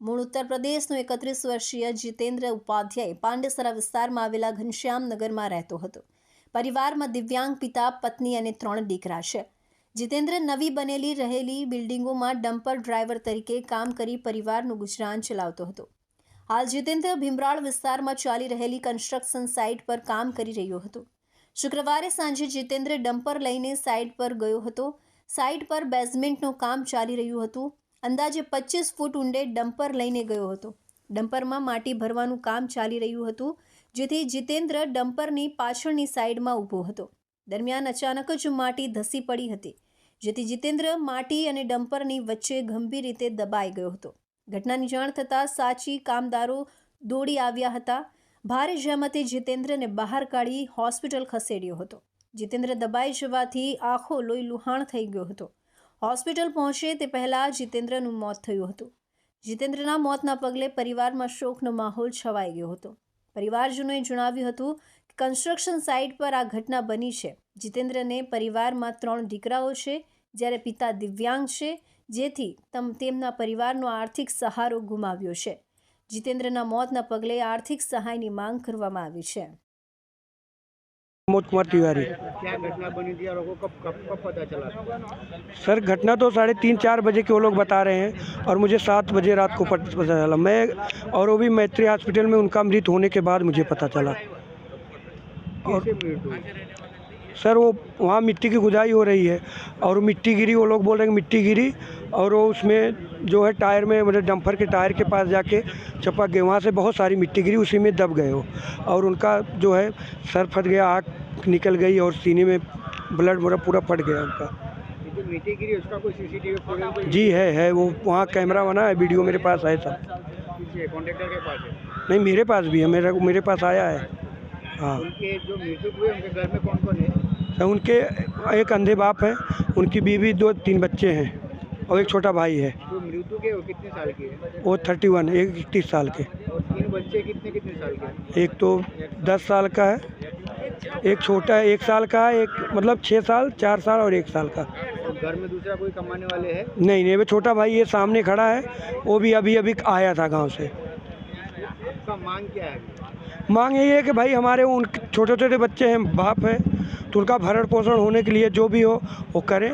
મૂળ ઉત્તર પ્રદેશનો એકત્રીસ વર્ષીય જીતેન્દ્ર ઉપાધ્યાય પાંડેસરા વિસ્તારમાં આવેલા ઘનશ્યામનગરમાં રહેતો હતો. પરિવારમાં દિવ્યાંગ પિતા, પત્ની અને ત્રણ દીકરા છે. જીતેન્દ્ર નવી બનેલી રહેલી બિલ્ડિંગોમાં ડમ્પર ડ્રાઈવર તરીકે કામ કરી પરિવારનું ગુજરાન ચલાવતો હતો. હાલ જીતેન્દ્ર ભીમરાળ વિસ્તારમાં ચાલી રહેલી કન્સ્ટ્રક્શન સાઇટ પર કામ કરી રહ્યો હતો. શુક્રવારે સાંજે જીતેન્દ્ર ડમ્પર લઈને સાઇટ પર ગયો હતો. સાઇટ પર બેઝમેન્ટનું કામ ચાલી રહ્યું હતું. અંદાજે પચીસ ફૂટ ઊંડે ડમ્પર લઈને ગયો હતો. ડમ્પરમાં માટી ભરવાનું કામ ચાલી રહ્યું હતું, જેથી જીતેન્દ્ર ડમ્પરની પાછળની સાઈડમાં ઊભો હતો. દરમિયાન અચાનક જ માટી ધસી પડી હતી, જેથી જીતેન્દ્ર માટી અને ડમ્પરની વચ્ચે ગંભીર રીતે દબાઈ ગયો હતો. ઘટનાની જાણ થતાં સાચી કામદારો દોડી આવ્યા હતા. ભારે જહેમતે જીતેન્દ્રને બહાર કાઢી હોસ્પિટલ ખસેડ્યો હતો. જીતેન્દ્ર દબાઈ જવાથી આખો લોહી લુહાણ થઈ ગયો હતો. હોસ્પિટલ પહોંચે તે પહેલાં જીતેન્દ્રનું મોત થયું હતું. જીતેન્દ્રના મોતના પગલે પરિવારમાં શોકનો માહોલ છવાઈ ગયો હતો. પરિવારજનોએ જણાવ્યું હતું કે કન્સ્ટ્રક્શન સાઇટ પર આ ઘટના બની છે. જીતેન્દ્રને પરિવારમાં ત્રણ દીકરાઓ છે, જ્યારે પિતા દિવ્યાંગ છે, જેથી તમ, તેમના પરિવારનો આર્થિક સહારો ગુમાવ્યો છે. જીતેન્દ્રના મોતના પગલે આર્થિક સહાયની માંગ કરવામાં આવી છે. प्रमोद कुमार तिवारी। क्या घटना बनी थी और कब कब कब पता चला? सर घटना तो साढ़े तीन चार बजे के वो लोग बता रहे हैं और मुझे सात बजे रात को पता चला। मैं और वो भी मैत्री हॉस्पिटल में उनका मृत होने के बाद मुझे पता चला। और सर वो वहाँ मिट्टी की खुदाई हो रही है और मिट्टी गिरी वो लोग बोल रहे हैं मिट्टी गिरी और वो उसमें जो है टायर में मतलब डंपर के टायर के पास जाके चपक गए वहाँ से बहुत सारी मिट्टी गिरी उसी में दब गए हो और उनका जो है सर फट गया आँख निकल गई और सीने में ब्लड पूरा पूरा फट गया उनका। मिट्टी गिरी उसका कोई सीसीटीवी जी है है। वो वहाँ कैमरा बना है वीडियो मेरे पास है सब कॉन्ट्रेक्टर के पास है? नहीं मेरे पास भी है मेरा मेरे पास आया है। हाँ। उनके जो मृत्यु हुए उनके घर में कौन कौन है? तो उनके एक अंधे बाप हैं उनकी बीवी दो तीन बच्चे हैं। और एक छोटा भाई है। जो मृत्यु के वो कितने साल की है? वो थर्टी वन एक इकतीस साल के। और तीन बच्चे कितने कितने साल के एक तो दस साल का है एक छोटा है एक साल का है एक मतलब छः साल चार साल और एक साल का। घर में दूसरा कोई कमाने वाले हैं? नहीं नहीं वो छोटा भाई ये सामने खड़ा है वो भी अभी अभी आया था गाँव से। उसका मांग क्या है? मांग यही है कि भाई हमारे उन छोटे छोटे बच्चे हैं बाप हैं तो उनका भरण पोषण होने के लिए जो भी हो वो करें।